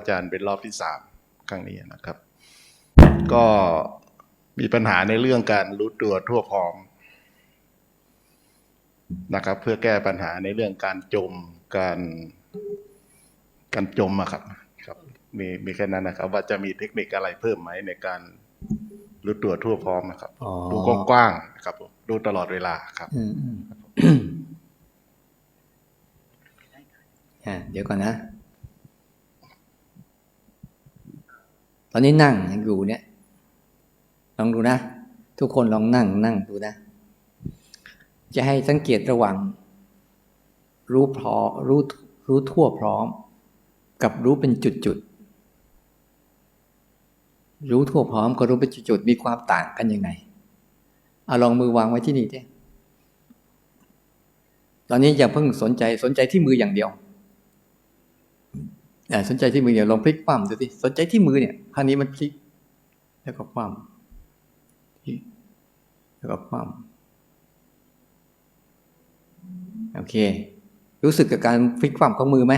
อาจารย์เป็นรอบที่สามครั้งนี้นะครับ ก็มีปัญหาในเรื่องการรู้ตัวทั่วพร้อมนะครับ เพื่อแก้ปัญหาในเรื่องการจมการการจมอะครับ ครับ มีมีแค่นั้นนะครับ ว่าจะมีเทคนิคอะไรเพิ่มไหมในการรู้ตัวทั่วพร้อมนะครับอ๋อดูกว้างๆนะครับผมดูตลอดเวลาครับอืมอืมอะเดี๋ยวก่อนนะ ตอนนี้นั่งอยู่เนี่ยลองดูนะ ทุกคนลองนั่งนั่งดูนะ จะให้สังเกตระหว่างรู้พอรู้รู้ทั่วพร้อม กับรู้เป็นจุดจุดรู้ทั่วพร้อมกับรู้เป็นจุดจุดมีความต่างกันยังไงเอาลองมือวางไว้ที่นี่ดิตอนนี้อย่าเพิ่งสนใจสนใจที่มืออย่างเดียว สนใจที่มืออย่าลองพลิกคว่ำดูสิสนใจที่มือเนี่ยครั้งนี้มันพลิก แล้วก็คว่ำพลิกแล้วก็คว่ำโอเค รู้สึกกับการพลิกคว่ำของมือไหม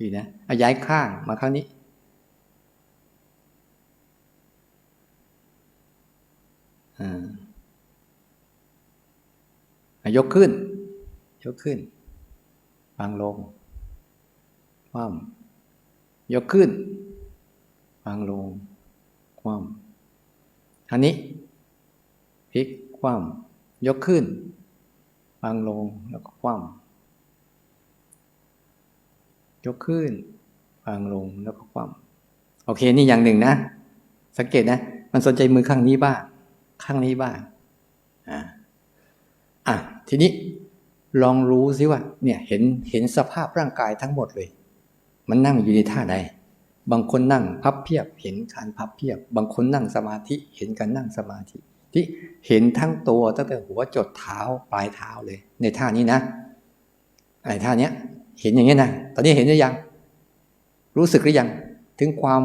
ดีนะอาย้ายข้างมาข้างนี้อ่ายกขึ้น ยกขึ้นวางลง ว่ำยกขึ้น วางลง คว่ำอันนี้พลิกคว่ำยกขึ้น วางลงแล้วก็คว่ำยกขึ้น วางลงแล้วก็คว่ำโอเคนี่อย่างหนึ่งนะ สังเกตนะ มันสนใจมือข้างนี้บ้าง ข้างนี้บ้างอ่าอะทีนี้ลองรู้สิว่าเนี่ยเห็นเห็นสภาพร่างกายทั้งหมดเลย มันนั่งอยู่ในท่าใด บางคนนั่งพับเพียบเห็นการพับเพียบ บางคนนั่งสมาธิเห็นการนั่งสมาธิ ที่เห็นทั้งตัวตั้งแต่หัวจดเท้าปลายเท้าเลย ในท่านี้นะไอ้ท่าเนี้ย เห็นอย่างเงี้นะตอนนี้เห็นหรือยัง รู้สึกหรือยัง ถึงความ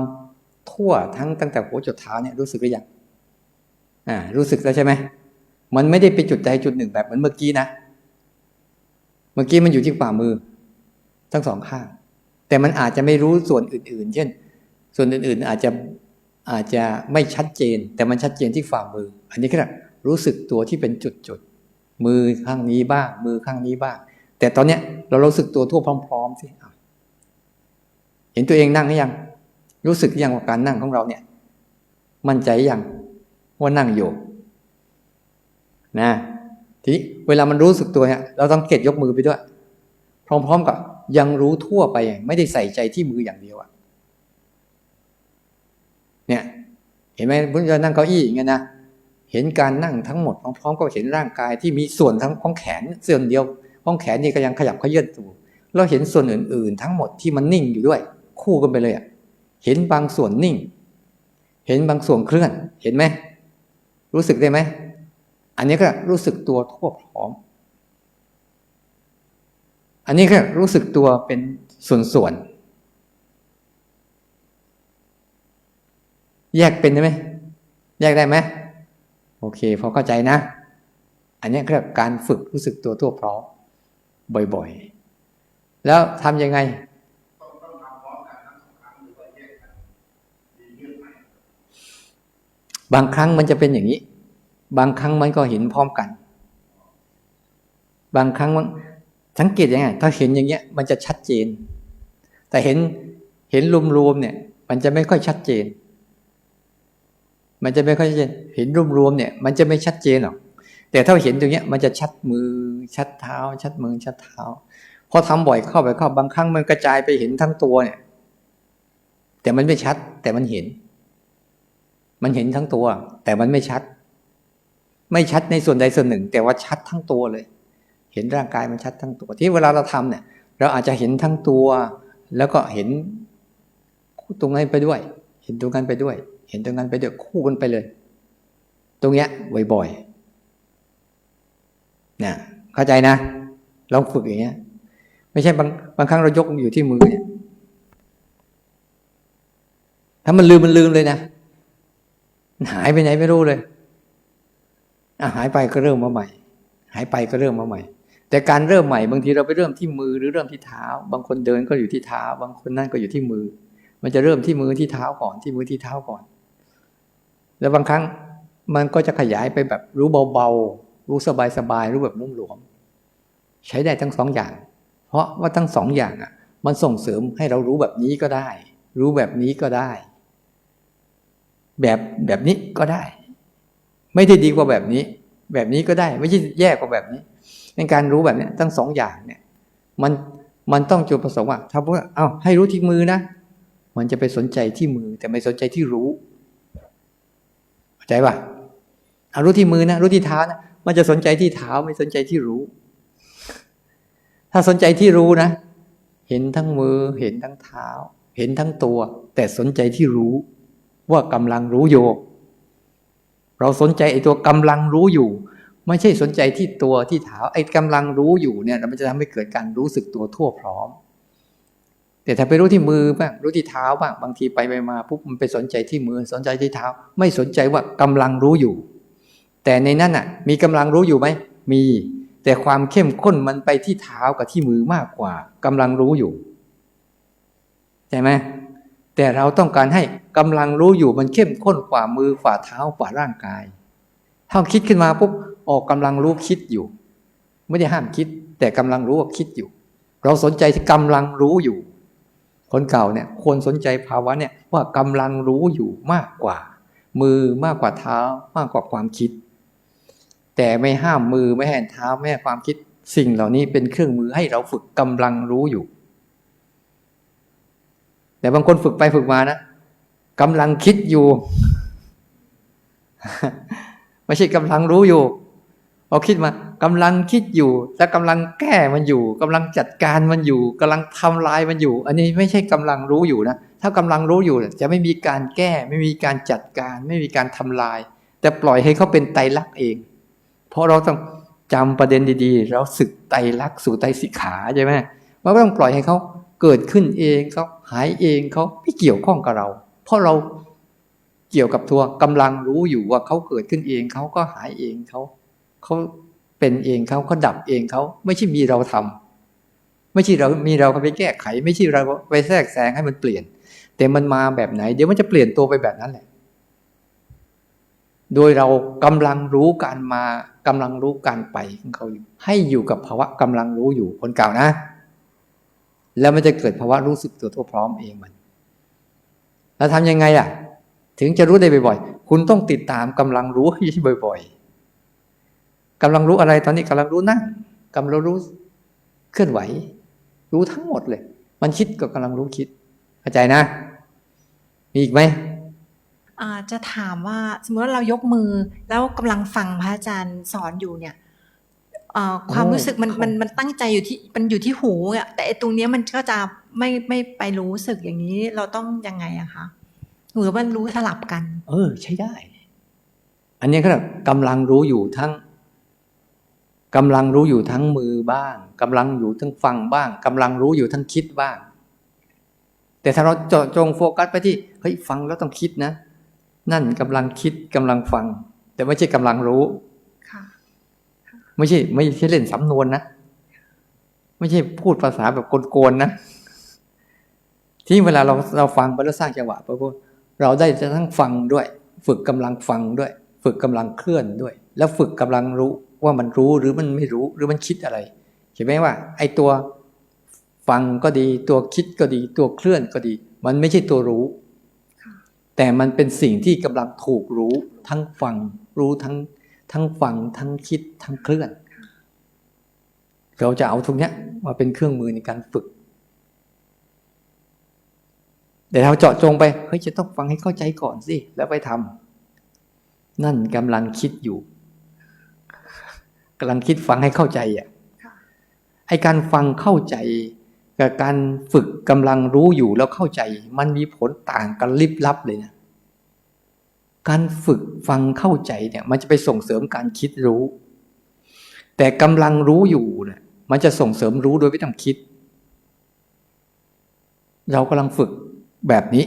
ทั่วทั้งตั้งแต่หัวจดเท้าเนี่ยรู้สึกหรือยังอ่ารู้สึกแล้วใช่ไหมมันไม่ได้ไปจุดใดจุดหนึ่งแบบเหมือนเมื่อกี้นะ เมื่อกี้มันอยู่ที่ฝ่ามือ ทั้งสองข้าง แต่มันอาจจะไม่รู้ส่วนอื่น ๆ เช่น ส่วนอื่น ๆ อาจจะอาจจะไม่ชัดเจน แต่มันชัดเจนที่ฝ่ามือ อันนี้ก็รู้สึกตัวที่เป็นจุดๆมือข้างนี้บ้าง มือข้างนี้บ้าง แต่ตอนเนี้ยเรารู้สึกตัวทั่วพร้อมๆสิเห็นตัวเองนั่งหรือยัง รู้สึกยังว่าการนั่งของเราเนี่ย มั่นใจยังว่านั่งอยู่นะทีนี้เวลามันรู้สึกตัวเนี่ยเราต้องเก็บยกมือไปด้วย พร้อม ๆ กับ ยังรู้ทั่วไปไม่ได้ใส่ใจที่มืออย่างเดียวอะเนี่ยเห็นไหมพุทธเจ้านั่งเก้าอี้อย่างเงี้ยนะเห็นการนั่งทั้งหมดพร้อมๆกับเห็นร่างกายที่มีส่วนทั้งของแขนส่วนเดียวของแขนนี่ก็ยังขยับเขยื้อนตัวเราเห็นส่วนอื่น ๆ ทั้งหมดที่มันนิ่งอยู่ด้วย คู่กันไปเลยอะเห็นบางส่วนนิ่ง เห็นบางส่วนเคลื่อนเห็นไหมรู้สึกได้ไหมอันนี้ก็รู้สึกตัวทั่วพร้อม อันนี้ก็รู้สึกตัวเป็นส่วนๆ แยกเป็นได้ไหม แยกได้ไหม โอเค พอเข้าใจนะ อันนี้ก็การฝึกรู้สึกตัวทั่วพร้อมบ่อยๆ แล้วทำยังไงบางครั้งมันจะเป็นอย่างนี้ บางครั้งมันก็เห็นพร้อมกัน บางครั้ง สังเกตยังไง ถ้าเห็นอย่างเงี้ย มันจะชัดเจน แต่เห็นเห็นรวมๆเนี่ย มันจะไม่ค่อยชัดเจน มันจะไม่ค่อยชัดเจน เห็นรวมๆเนี่ย มันจะไม่ชัดเจนหรอก แต่ถ้าเห็นตรงเนี้ย มันจะชัดมือ ชัดเท้า ชัดมือ ชัดเท้า พอทำบ่อยเข้าไปเข้า บางครั้งมันกระจายไปเห็นทั้งตัวเนี่ย แต่มันไม่ชัด แต่มันเห็น มันเห็นทั้งตัว แต่มันไม่ชัด ไม่ชัดในส่วนใดส่วนหนึ่ง แต่ว่าชัดทั้งตัวเลย เห็นร่างกายมันชัดทั้งตัว ที่เวลาเราทำเนี่ยเราอาจจะเห็นทั้งตัว แล้วก็เห็นตรงนั้นไปด้วย เห็นตรงนั้นไปด้วย เห็นตรงนั้นไปด้วยคู่กันไปเลย ตรงเนี้ยบ่อยๆนี่ยเข้าใจนะลองฝึกอย่างเงี้ย ไม่ใช่บางบางครั้งเรายกอยู่ที่มือเนี่ยถ้ามันลืมมันลืมเลยนะหายไปไหนไม่รู้เลยอะหายไปก็เริ่มมาใหม่ หายไปก็เริ่มมาใหม่ แต่การเริ่มใหม่บางทีเราไปเริ่มที่มือหรือเริ่มที่เท้า บางคนเดินก็อยู่ที่เท้า บางคนนั่นก็อยู่ที่มือ มันจะเริ่มที่มือที่เท้าก่อนที่มือที่เท้าก่อน แล้วบางครั้งมันก็จะขยายไปแบบรู้เบาๆรู้สบายๆรู้แบบนุ่มหลวม ใช้ได้ทั้งสองอย่าง เพราะว่าทั้งสองอย่างอะ มันส่งเสริมให้เรารู้แบบนี้ก็ได้ รู้แบบนี้ก็ได้ แบบแบบนี้ก็ได้ ไม่ได้ดีกว่าแบบนี้ แบบนี้ก็ได้ ไม่ใช่แย่กว่าแบบนี้ ในการรู้แบบนี้ทั้งสองอย่างเนี่ยมันมันต้องจุดประสงค์ว่าถ้าว่าเอาให้รู้ที่มือนะ มันจะไปสนใจที่มือ แต่ไม่สนใจที่รู้เข้าใจป่ะเอารู้ที่มือนะ รู้ที่เท้านะมันจะสนใจที่เท้าไม่สนใจที่รู้ ถ้าสนใจที่รู้นะ เห็นทั้งมือ เห็นทั้งเท้า เห็นทั้งตัว แต่สนใจที่รู้ ว่ากำลังรู้อยู่ เราสนใจไอ้ตัวกำลังรู้อยู่ ไม่ใช่สนใจที่ตัวที่เท้าไอ้กำลังรู้อยู่เนี่ยมันจะทำให้เกิดการรู้สึกตัวทั่วพร้อม แต่ถ้าไปรู้ที่มือบ้างรู้ที่เท้าบ้างบางทีไปไปมาปุ๊บมันไปสนใจที่มือสนใจที่เท้า ไม่สนใจว่ากำลังรู้อยู่ แต่ในนั้นอะ มีกำลังรู้อยู่ไหมมี แต่ความเข้มข้นมันไปที่เท้ากับที่มือมากกว่ากำลังรู้อยู่ใช่ไหมแต่เราต้องการให้กำลังรู้อยู่มันเข้มข้นกว่ามือกว่าเท้ากว่าร่างกายถ้าคิดขึ้นมาปุ๊บ ออกกำลังรู้คิดอยู่ ไม่ได้ห้ามคิด แต่กำลังรู้ว่าคิดอยู่ เราสนใจที่กำลังรู้อยู่ คนเก่าเนี่ยควรสนใจภาวะเนี่ยว่ากำลังรู้อยู่มากกว่า มือมากกว่าเท้า มากกว่าความคิด แต่ไม่ห้ามมือไม่ให้เท้าไม่ให้ความคิด สิ่งเหล่านี้เป็นเครื่องมือให้เราฝึกกำลังรู้อยู่ แต่บางคนฝึกไปฝึกมานะกำลังคิดอยู่ ไม่ใช่กำลังรู้อยู่ พอคิดมากำลังคิดอยู่แล้วกำลังแก้มันอยู่กำลังจัดการมันอยู่กำลังทำลายมันอยู่ อันนี้ไม่ใช่กำลังรู้อยู่นะถ้ากำลังรู้อยู่จะไม่มีการแก้ ไม่มีการจัดการ ไม่มีการทำลาย แต่ปล่อยให้เขาเป็นไตรลักษณ์เอง เพราะเราต้องจำประเด็นดีๆ เราศึกไตรลักษณ์สู่ไตรสิกขาใช่ไหมเราต้องปล่อยให้เขาเกิดขึ้นเองเขาหายเองเขาไม่เกี่ยวข้องกับเรา เพราะเราเกี่ยวกับตัวกำลังรู้อยู่ว่าเขาเกิดขึ้นเองเขาก็หายเองเขา เขาเป็นเองเขาเขาดับเองเขาไม่ใช่มีเราทำไม่ใช่เรามีเราไปแก้ไข ไม่ใช่เราไปแทรกแซงให้มันเปลี่ยน แต่มันมาแบบไหน เดี๋ยวมันจะเปลี่ยนตัวไปแบบนั้นแหละ โดยเรากำลังรู้การมากำลังรู้การไปของเขาอยู่ให้อยู่กับภาวะกำลังรู้อยู่คนเก่านะ แล้วมันจะเกิดภาวะรู้สึกตัวทั่วพร้อมเองมัน แล้วทำยังไงอะ ถึงจะรู้ได้บ่อยๆ คุณต้องติดตามกำลังรู้ให้บ่อย ๆ กำลังรู้อะไรตอนนี้กำลังรู้นั่งกำลังรู้เคลื่อนไหว รู้ทั้งหมดเลย มันคิดก็กำลังรู้คิดเข้าใจนะ มีอีกไหมอ่าจะถามว่าสมมติว่าเรายกมือ แล้วกำลังฟังพระอาจารย์สอนอยู่เนี่ยเอ่อความโอ้รู้สึกมันครับมันมันตั้งใจอยู่ที่มันอยู่ที่หูอะแต่ไอ้ตรงเนี้ยมันก็จะไม่ไม่ไปรู้สึกอย่างนี้เราต้องยังไงอะคะหรือว่ารู้สลับกัน เออ ใช้ได้ อันนี้ก็กำลังรู้อยู่ทั้ง กำลังรู้อยู่ทั้งมือบ้างกำลังอยู่ทั้งฟังบ้างกำลังรู้อยู่ทั้งคิดบ้าง แต่ถ้าเราเจาะจงโฟกัสไปที่เฮ้ยฟังแล้วต้องคิดนะ นั่นกำลังคิดกำลังฟัง แต่ไม่ใช่กำลังรู้ค่ะไม่ใช่ ไม่ใช่เล่นสำนวนนะไม่ใช่พูดภาษาแบบโกนๆนะที่เวลาเราเราฟังไปแล้วสร้างจังหวะไปพวกเราได้จะทั้งฟังด้วย ฝึกกำลังฟังด้วย ฝึกกำลังเคลื่อนด้วย แล้วฝึกกำลังรู้ ว่ามันรู้หรือมันไม่รู้หรือมันคิดอะไรเห็นไหมว่า ไอ้ตัวฟังก็ดี ตัวคิดก็ดี ตัวเคลื่อนก็ดี มันไม่ใช่ตัวรู้ แต่มันเป็นสิ่งที่กำลังถูกรู้ ทั้งฟังรู้ทั้งทั้งฟังทั้งคิดทั้งเคลื่อน เราจะเอาทุกเนี้ยมาเป็นเครื่องมือในการฝึกแต่เราเจาะจงไปเฮ้ยจะต้องฟังให้เข้าใจก่อนสิแล้วไปทำนั่นกำลังคิดอยู่ กำลังคิดฟังให้เข้าใจอะค่ะไอการฟังเข้าใจ กับการฝึกกำลังรู้อยู่แล้วเข้าใจ มันมีผลต่างกันลิบลับเลยนะการฝึกฟังเข้าใจเนี่ยมันจะไปส่งเสริมการคิดรู้ แต่กำลังรู้อยู่เนี่ยมันจะส่งเสริมรู้โดยไม่ต้องคิด เรากำลังฝึกแบบนี้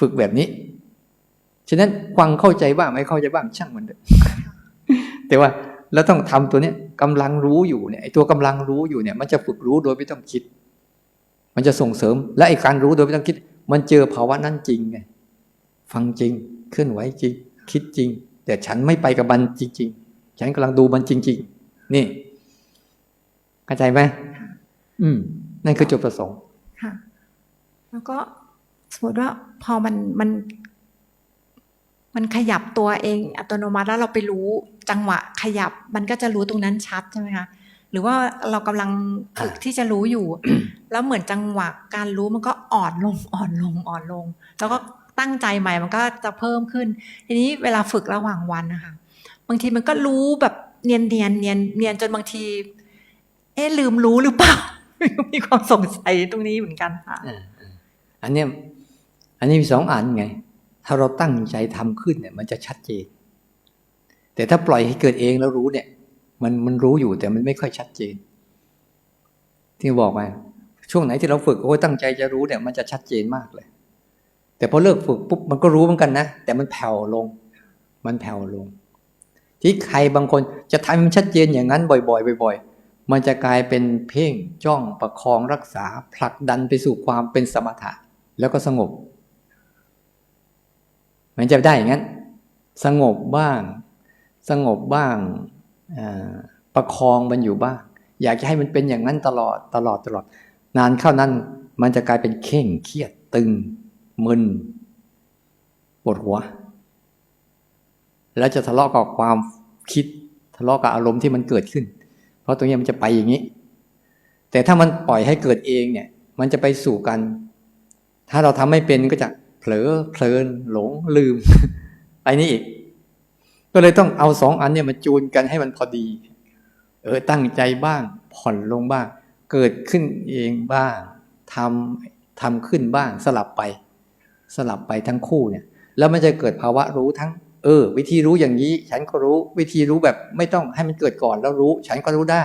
ฝึกแบบนี้ ฉะนั้นฟังเข้าใจบ้างไม่เข้าใจบ้างช่างมันเถอะ แต่ว่าแล้วต้องทำตัวเนี้ยกำลังรู้อยู่เนี่ยไอ้ตัวกำลังรู้อยู่เนี่ย มันจะฝึกรู้โดยไม่ต้องคิด มันจะส่งเสริม และไอ้การรู้โดยไม่ต้องคิด มันเจอภาวะนั้นจริงไงฟังจริงเคลื่อนไหวจริง คิดจริง แต่ฉันไม่ไปกับมันจริง ๆ ฉันกำลังดูมันจริง ๆ นี่เข้าใจไหมอืม นั่นคือจุดประสงค์ค่ะ แล้วก็สมมติว่าพอมันมัน มันขยับตัวเองอัตโนมัติแล้วเราไปรู้จังหวะขยับมันก็จะรู้ตรงนั้นชัดใช่ไหมคะหรือว่าเรากำลังฝึกที่จะรู้อยู่ แล้วเหมือนจังหวะการรู้มันก็อ่อนลงอ่อนลงอ่อนลง แล้วก็ตั้งใจใหม่มันก็จะเพิ่มขึ้น ทีนี้เวลาฝึกระหว่างวันนะคะบางทีมันก็รู้แบบเนียนเนียนเนียนเนียนจนบางที เอ๊ะลืมรู้หรือเปล่า มีความสงสัยตรงนี้เหมือนกันค่ะอ่าอ่าอันเนี้ยอันนี้มีสองอันไง ถ้าเราตั้งใจทำขึ้นเนี่ย มันจะชัดเจน แต่ถ้าปล่อยให้เกิดเองแล้วรู้เนี่ย มันมันรู้อยู่แต่มันไม่ค่อยชัดเจน ที่บอกไปช่วงไหนที่เราฝึกโอ้ยตั้งใจจะรู้เนี่ย มันจะชัดเจนมากเลย แต่พอเลิกฝึกปุ๊บมันก็รู้เหมือนกันนะแต่มันแผ่วลง มันแผ่วลง ที่ใครบางคนจะทำให้มันชัดเจนอย่างนั้นบ่อยๆบ่อยๆ มันจะกลายเป็นเพ่งจ้องประคองรักษา ผลักดันไปสู่ความเป็นสมถะ แล้วก็สงบ มันจะได้อย่างนั้น สงบบ้าง สงบบ้างประคองมันอยู่บ้าง อยากจะให้มันเป็นอย่างนั้นตลอดตลอดตลอด นานเข้านั้น มันจะกลายเป็นเข่งเครียดตึงมึนปวดหัว แล้วจะทะเลาะกับความคิดทะเลาะกับอารมณ์ที่มันเกิดขึ้น เพราะตรงนี้มันจะไปอย่างนี้ แต่ถ้ามันปล่อยให้เกิดเองเนี่ย มันจะไปสู่กัน ถ้าเราทำไม่เป็นก็จะ ลอเพลินหลงลืมไปนี่อีก ก็เลยต้องเอาสองอันเนี่ยมาจูนกันให้มันพอดี เออตั้งใจบ้าง ผ่อนลงบ้าง เกิดขึ้นเองบ้างทำทำขึ้นบ้าง สลับไป สลับไปทั้งคู่เนี่ย แล้วมันจะเกิดภาวะรู้ทั้ง เออ วิธีรู้อย่างนี้ ฉันก็รู้ วิธีรู้แบบไม่ต้องให้มันเกิดก่อนแล้วรู้ ฉันก็รู้ได้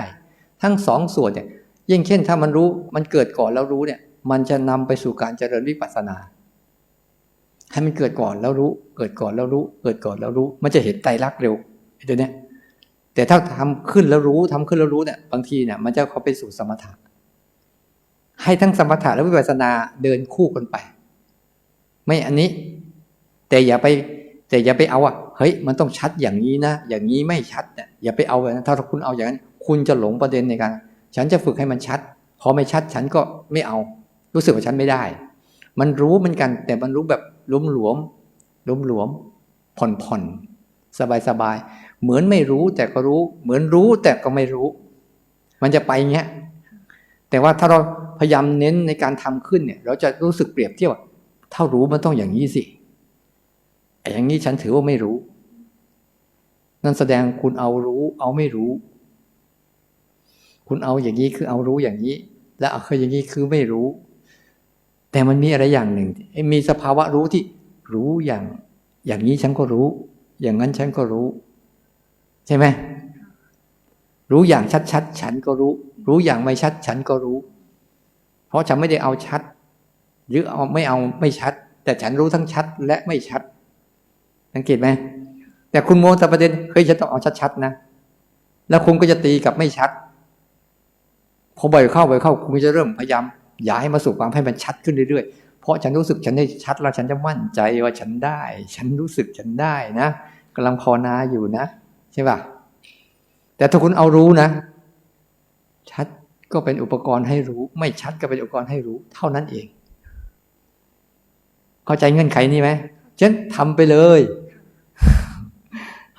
ทั้งสองส่วนเนี่ยยิ่งเช่นถ้ามันรู้มันเกิดก่อนแล้วรู้เนี่ย มันจะนำไปสู่การเจริญวิปัสสนา ให้มันเกิดก่อนแล้วรู้ เกิดก่อนแล้วรู้ เกิดก่อนแล้วรู้ มันจะเห็นไตรลักษณ์เร็วไอ้ตัวเนี้ยแต่ถ้าทำขึ้นแล้วรู้ทำขึ้นแล้วรู้เนี่ยบางทีเนี่ยมันจะเขาไปสู่สมถะ ให้ทั้งสมถะและวิปัสสนาเดินคู่กันไป ไม่อันนี้ แต่อย่าไป แต่อย่าไปเอาอะเฮ้ยมันต้องชัดอย่างนี้นะอย่างนี้ไม่ชัดเนี่ยอย่าไปเอาแบบนั้นถ้าคุณเอาอย่างนั้น คุณจะหลงประเด็นในการฉันจะฝึกให้มันชัด พอไม่ชัดฉันก็ไม่เอา รู้สึกว่าฉันไม่ได้ มันรู้เหมือนกัน แต่มันรู้แบบ หลวมหลวมหลวมหลวมผ่อนผ่อนสบายสบายเหมือนไม่รู้แต่ก็รู้ เหมือนรู้แต่ก็ไม่รู้ มันจะไปเงี้ยแต่ว่าถ้าเราพยายามเน้นในการทำขึ้นเนี่ย เราจะรู้สึกเปรียบเทียบว่าถ้ารู้มันต้องอย่างนี้สิไอ้อย่างนี้ฉันถือว่าไม่รู้ นั่นแสดงคุณเอารู้ เอาไม่รู้ คุณเอาอย่างนี้คือเอารู้อย่างนี้ และเอาคืออย่างนี้คือไม่รู้ แต่มันมีอะไรอย่างหนึ่ง มีสภาวะรู้ที่รู้อย่าง อย่างนี้ฉันก็รู้ อย่างนั้นฉันก็รู้ ใช่ไหมรู้อย่างชัดๆฉันก็รู้ รู้อย่างไม่ชัดฉันก็รู้ เพราะฉันไม่ได้เอาชัด หรือเอาไม่เอาไม่ชัด แต่ฉันรู้ทั้งชัดและไม่ชัด สังเกตไหมแต่คุณโมแต่ประเด็นเฮ้ยฉันต้องเอาชัดๆนะแล้วคุณก็จะตีกับไม่ชัดพอบ่อยเข้าบ่อยเข้า คุณก็จะเริ่มพยายาม ย่าให้มาสู่ความให้มันชัดขึ้นเรื่อยๆ เพราะฉันรู้สึกฉันได้ชัดแล้วฉันจะมั่นใจว่าฉันได้ ฉันรู้สึกฉันได้นะกำลังภาวนาอยู่นะ ใช่ป่ะแต่ถ้าคุณเอารู้นะ ชัดก็เป็นอุปกรณ์ให้รู้ ไม่ชัดก็เป็นอุปกรณ์ให้รู้ เท่านั้นเอง เข้าใจเงื่อนไขนี้ไหมฉันทำไปเลย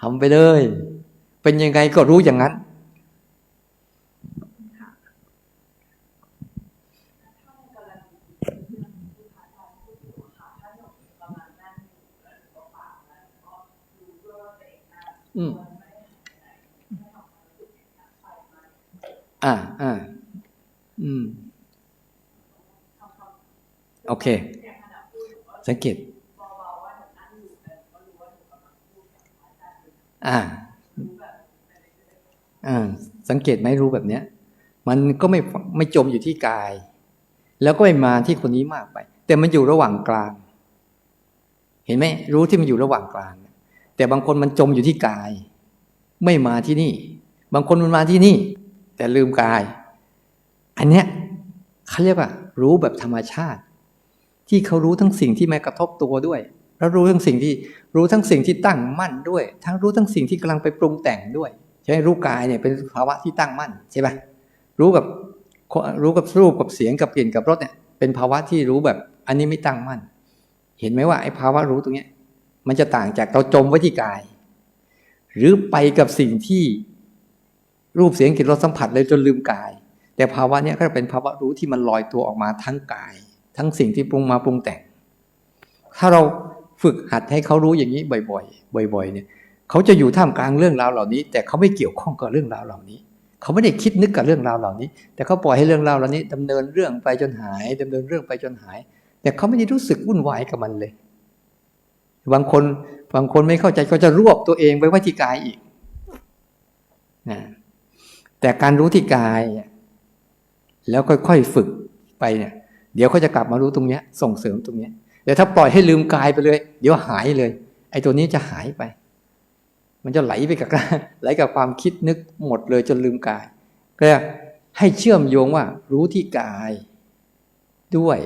ทำไปเลย เป็นยังไงก็รู้อย่างนั้น อืมอ่าอ่าอืม โอเค สังเกต อ่า อ่า สังเกตไหมรู้แบบเนี้ย มันก็ไม่ไม่จมอยู่ที่กาย แล้วก็ไม่มาที่คนนี้มากไป แต่มันอยู่ระหว่างกลาง เห็นไหมรู้ที่มันอยู่ระหว่างกลาง แต่บางคนมันจมอยู่ที่กาย ไม่มาที่นี่ บางคนมันมาที่นี่ แต่ลืมกาย อันเนี้ยเขาเรียกว่า รู้แบบธรรมชาติ ที่เขารู้ทั้งสิ่งที่มากระทบตัวด้วย แล้วรู้ทั้งสิ่งที่รู้ทั้งสิ่งที่ตั้งมั่นด้วย ทั้งรู้ทั้งสิ่งที่กำลังไปปรุงแต่งด้วยใช่ไหมรู้กายเนี่ยเป็นภาวะที่ตั้งมั่นใช่ไหมรู้กับรู้กับรูปกับเสียงกับกลิ่นกับรสเนี่ยเป็นภาวะที่รู้แบบอันนี้ไม่ตั้งมั่น เห็นไหมว่าไอ้ภาวะรู้ตรงเนี้ย มันจะต่างจากเราจมไว้ที่กาย หรือไปกับสิ่งที่รูปเสียงกลิ่นรสสัมผัสเลยจนลืมกาย แต่ภาวะนี้ก็เป็นภาวะรู้ที่มันลอยตัวออกมาทั้งกาย ทั้งสิ่งที่ปรุงมาปรุงแต่ง ถ้าเราฝึกหัดให้เขารู้อย่างนี้บ่อยๆบ่อย ๆ เนี่ยเขาจะอยู่ท่ามกลางเรื่องราวเหล่านี้ แต่เขาไม่เกี่ยวข้องกับเรื่องราวเหล่านี้เขาไม่ได้คิดนึกกับเรื่องราวเหล่านี้ แต่เขาปล่อยให้เรื่องราวเหล่านี้ดำเนินเรื่องไปจนหายดำเนินเรื่องไปจนหาย แต่เขาไม่ได้รู้สึกวุ่นวายกับมันเลย บางคนบางคนไม่เข้าใจก็จะรวบตัวเองไว้ไว้ที่กายอีกนะแต่การรู้ที่กาย แล้วค่อยๆฝึกไปเนี่ย เดี๋ยวเขาจะกลับมารู้ตรงเนี้ย ส่งเสริมตรงเนี้ยเดี๋ยวถ้าปล่อยให้ลืมกายไปเลย เดี๋ยวหายเลย ไอ้ตัวนี้จะหายไป มันจะไหลไปกับไหลกับความคิดนึกหมดเลยจนลืมกาย ก็ให้เชื่อมโยงว่า รู้ที่กาย ด้วย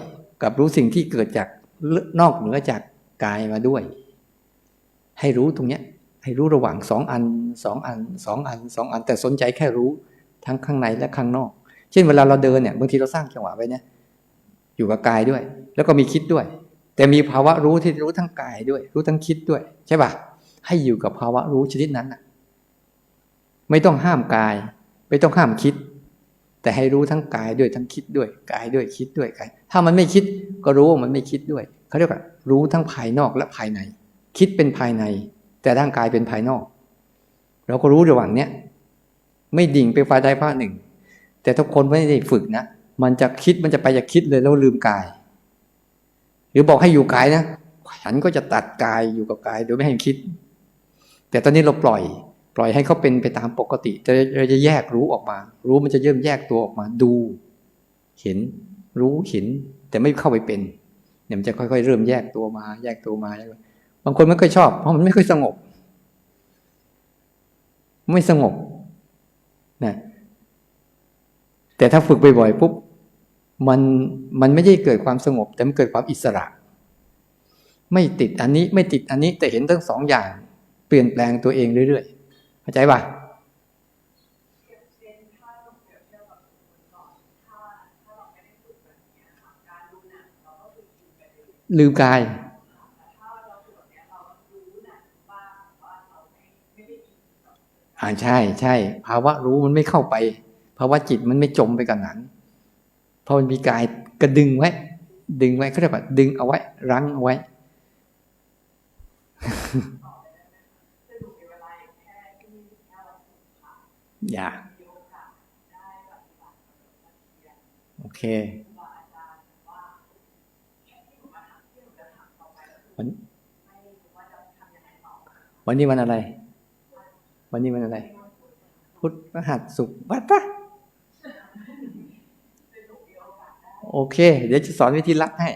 กับรู้สิ่งที่เกิดจากนอกเหนือจาก กายมาด้วย ให้รู้ตรงเนี้ย ให้รู้ระหว่างสองอันสองอันสองอันสองอันแต่สนใจแค่รู้ทั้งข้างในและข้างนอก เช่นเวลาเราเดินเนี่ยบางทีเราสร้างจังหวะไว้เนี่ยอยู่กับกายด้วย แล้วก็มีคิดด้วย แต่มีภาวะรู้ที่รู้ทั้งกายด้วย รู้ทั้งคิดด้วย ใช่ปะให้อยู่กับภาวะรู้ชนิดนั้นน่ะไม่ต้องห้ามกาย ไม่ต้องห้ามคิด แต่ให้รู้ทั้งกายด้วยทั้งคิดด้วยกายด้วยคิดด้วยกายถ้ามันไม่คิดก็รู้ว่ามันไม่คิดด้วยเขาเรียกว่ารู้ทั้งภายนอกและภายใน คิดเป็นภายใน แต่ร่างกายเป็นภายนอก เราก็รู้ระหว่างเนี้ยไม่ดิ่งไปฝ่ายใดฝ่ายหนึ่ง แต่ทุกคนไม่ได้ฝึกนะ มันจะคิดมันจะไปจะคิดเลยแล้วลืมกาย หรือบอกให้อยู่กายนะฉันก็จะตัดกายอยู่กับกายโดยไม่ให้คิด แต่ตอนนี้เราปล่อย ปล่อยให้เขาเป็นไปตามปกติแต่เราจะแยกรู้ออกมา รู้มันจะเริ่มแยกตัวออกมาดู เห็น รู้เห็น แต่ไม่เข้าไปเป็นเนี่ยมันจะค่อยๆ เริ่มแยกตัวมา แยกตัวมา บางคนไม่ค่อยชอบ เพราะมันไม่ค่อยสงบ ไม่สงบนะแต่ถ้าฝึกบ่อยๆปุ๊บมันมันไม่ได้เกิดความสงบ แต่มันเกิดความอิสระ ไม่ติดอันนี้ไม่ติดอันนี้แต่เห็นทั้งสองอย่าง เปลี่ยนแปลงตัวเองเรื่อยๆ เข้าใจป่ะลืมกาย อ่าใช่ใช่ภาวะรู้มันไม่เข้าไป ภาวะจิตมันไม่จมไปกับหนังพอมันมีกายกระดึงไว้ ดึงไว้เขาเรียกว่าดึงเอาไว้ รั้งเอาไว้ อย่าโอเควันวันนี้วันอะไร วันนี้วันอะไร พุธพฤหัสศุกร์วัดปะโอเค เดี๋ยวจะสอนวิธีรักให้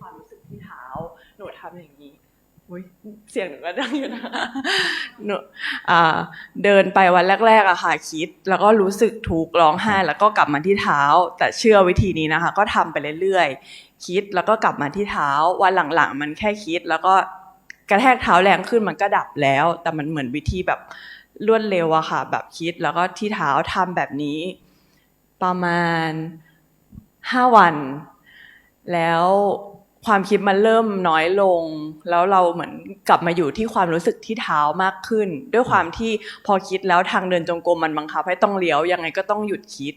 ความรู้สึกที่เท้า หนูทำอย่างนี้อุ้ยเสียงหนูก็ดังอยู่นะหนูอ่าเดินไปวันแรกๆอะค่ะคิด แล้วก็รู้สึกทุกข์ร้องไห้แล้วก็กลับมาที่เท้า แต่เชื่อวิธีนี้นะคะ ก็ทำไปเรื่อยๆ คิดแล้วก็กลับมาที่เท้า วันหลังๆ มันแค่คิด แล้วก็กระแทกเท้าแรงขึ้นมันก็ดับแล้ว แต่มันเหมือนวิธีแบบรวดเร็วอะค่ะ แบบคิดแล้วก็ที่เท้าทำแบบนี้ ประมาณห้าวัน แล้ว ความคิดมันเริ่มน้อยลง แล้วเราเหมือนกลับมาอยู่ที่ความรู้สึกที่เท้ามากขึ้น ด้วยความที่พอคิดแล้วทางเดินจงกรมมันบังคับให้ต้องเลี้ยวยังไงก็ต้องหยุดคิด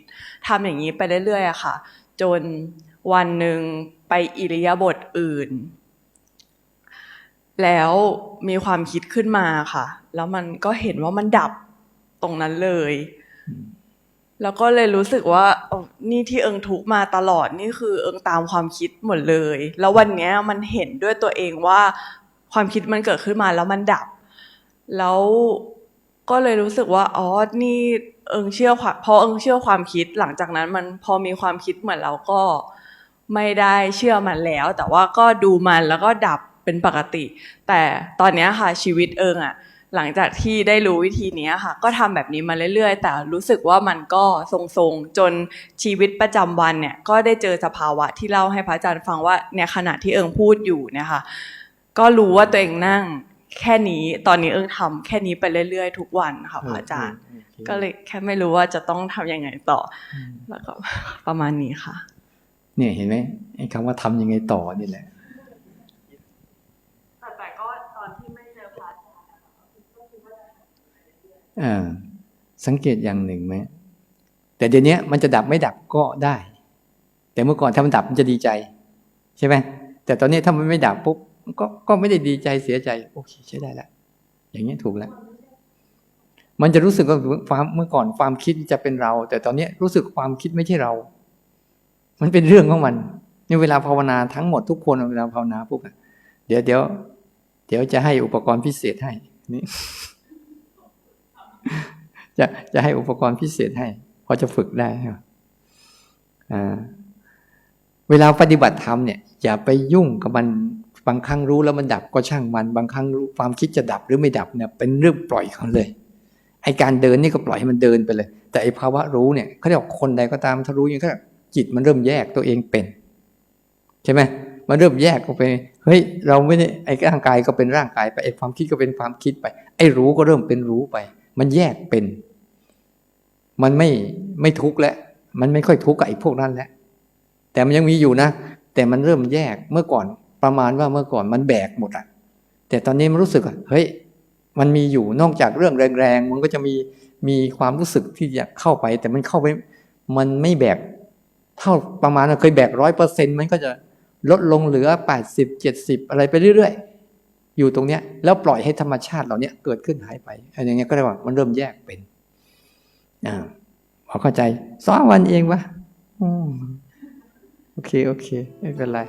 ทำอย่างนี้ไปเรื่อยๆอะค่ะ จนวันหนึ่งไปอิริยาบถอื่น แล้วมีความคิดขึ้นมาค่ะ แล้วมันก็เห็นว่ามันดับตรงนั้นเลย แล้วก็เลยรู้สึกว่านี่ที่เอิงทุกมาตลอดนี่คือเอิงตามความคิดหมดเลย แล้ววันนี้มันเห็นด้วยตัวเองว่า ความคิดมันเกิดขึ้นมาแล้วมันดับ แล้วก็เลยรู้สึกว่าอ๋อนี่เอิงเชื่อความพอเอิงเชื่อความคิดหลังจากนั้นมันพอมีความคิดเหมือนเราก็ไม่ได้เชื่อมันแล้ว แต่ว่าก็ดูมันแล้วก็ดับเป็นปกติ แต่ตอนนี้ค่ะชีวิตเอิงอะ หลังจากที่ได้รู้วิธีเนี้ยค่ะ ก็ทำแบบนี้มาเรื่อยๆ แต่รู้สึกว่ามันก็ทรงๆ จนชีวิตประจำวันเนี่ย ก็ได้เจอสภาวะที่เล่าให้พระอาจารย์ฟังว่าเนี่ยขณะที่เอิงพูดอยู่เนี่ยค่ะ ก็รู้ว่าตัวเองนั่งแค่นี้ตอนนี้เอิงทำแค่นี้ไปเรื่อยๆ ทุกวันค่ะพระอาจารย์โอเคก็เลยแค่ไม่รู้ว่าจะต้องทำยังไงต่ออแล้วก็ประมาณนี้ค่ะ เนี่ยเห็นไหมไอ้คำว่าทำยังไงต่อนี่แหละ แต่แต่ก็ตอนที่ไม่เจอพระอาจารย์ อ่า สังเกตอย่างหนึ่งไหมแต่เดี๋ยวนี้มันจะดับไม่ดับก็ได้ แต่เมื่อก่อนถ้ามันดับมันจะดีใจ ใช่ไหมแต่ตอนนี้ถ้ามันไม่ดับปุ๊บก็ก็ไม่ได้ดีใจเสียใจ โอเคใช้ได้แล้วอย่างนี้ถูกแล้วมันจะรู้สึกว่าความเมื่อก่อนความคิดจะเป็นเรา แต่ตอนนี้รู้สึกความคิดไม่ใช่เรา มันเป็นเรื่องของมันในเวลาภาวนาทั้งหมดทุกคนเวลาภาวนาปุ๊บเดี๋ยวเดี๋ยวเดี๋ยวจะให้อุปกรณ์พิเศษให้นี่ จะจะให้อุปกรณ์พิเศษให้พอจะฝึกได้เวลาปฏิบัติธรรมเนี่ยอย่าไปยุ่งกับมันบางครั้งรู้แล้วมันดับก็ช่างมัน บางครั้งรู้ความคิดจะดับหรือไม่ดับเนี่ยเป็นเรื่องปล่อยเขาเลยไอการเดินนี่ก็ปล่อยให้มันเดินไปเลย แต่ไอภาวะรู้เนี่ยเขาเรียกคนใดก็ตามถ้ารู้อย่างนี้จิตมันเริ่มแยกตัวเองเป็น ใช่ไหมมันเริ่มแยกออกไปเฮ้ยเราไม่ได้ไอร่างกายก็เป็นร่างกายไปไอความคิดก็เป็นความคิดไป ไอรู้ก็เริ่มเป็นรู้ไป มันแยกเป็น มันไม่ไม่ทุกข์แล้ว มันไม่ค่อยทุกข์กับไอ้พวกนั้นแล้ว แต่มันยังมีอยู่นะ แต่มันเริ่มแยกเมื่อก่อนประมาณว่าเมื่อก่อนมันแบกหมดอะแต่ตอนนี้มันรู้สึกเฮ้ย มันมีอยู่นอกจากเรื่องแรงๆ มันก็จะมีมีความรู้สึกที่จะเข้าไป แต่มันเข้าไป มันไม่แบก เท่าประมาณเคยแบกร้อยเปอร์เซ็นต์มันก็จะลดลงเหลือแปดสิบเจ็ดสิบอะไรไปเรื่อยๆ อยู่ตรงเนี้ยแล้วปล่อยให้ธรรมชาติเหล่าเนี้ยเกิดขึ้นหายไปอะไรอย่างเงี้ยก็เรียกว่ามันเริ่มแยกเป็นอ่าพอเข้าใจสองวันเองวะโอเค โอเค ไม่เป็นไร